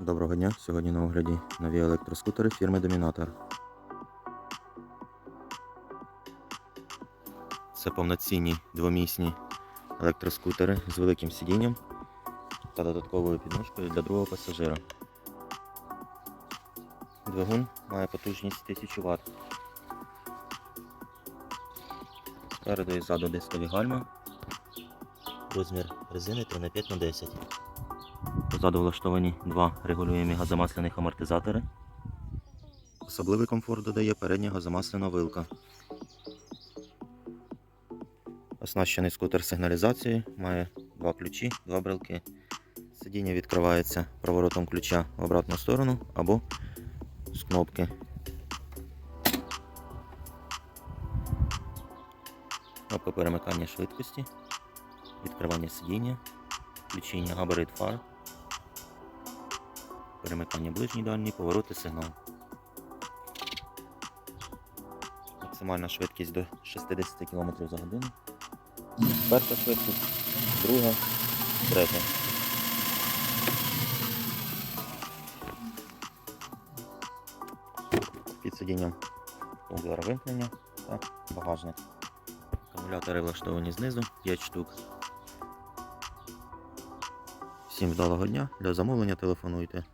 Доброго дня! Сьогодні на огляді нові електроскутери фірми Домінатор. Це повноцінні двомісні електроскутери з великим сидінням та додатковою підножкою для другого пасажира. Двигун має потужність 1000 Вт. Спереду і ззаду дискові гальма. Розмір резини 3х5х10. Позаду влаштовані два регулюємі газомасляних амортизатори. Особливий комфорт додає передня газомасляна вилка. Оснащений скутер сигналізацією, має два ключі, два брелки. Сидіння відкривається проворотом ключа в обратну сторону або з кнопки. Кнопка перемикання швидкості, відкривання сидіння, включення габарит фар, перемикання ближній дальній, повороти сигнал. Максимальна швидкість до 60 км за годину. Перша швидкість, друга, третя. Під сидінням тумблер вимкнення та багажник. Акумулятори влаштовані знизу 5 штук. Всім вдалого дня. Для замовлення телефонуйте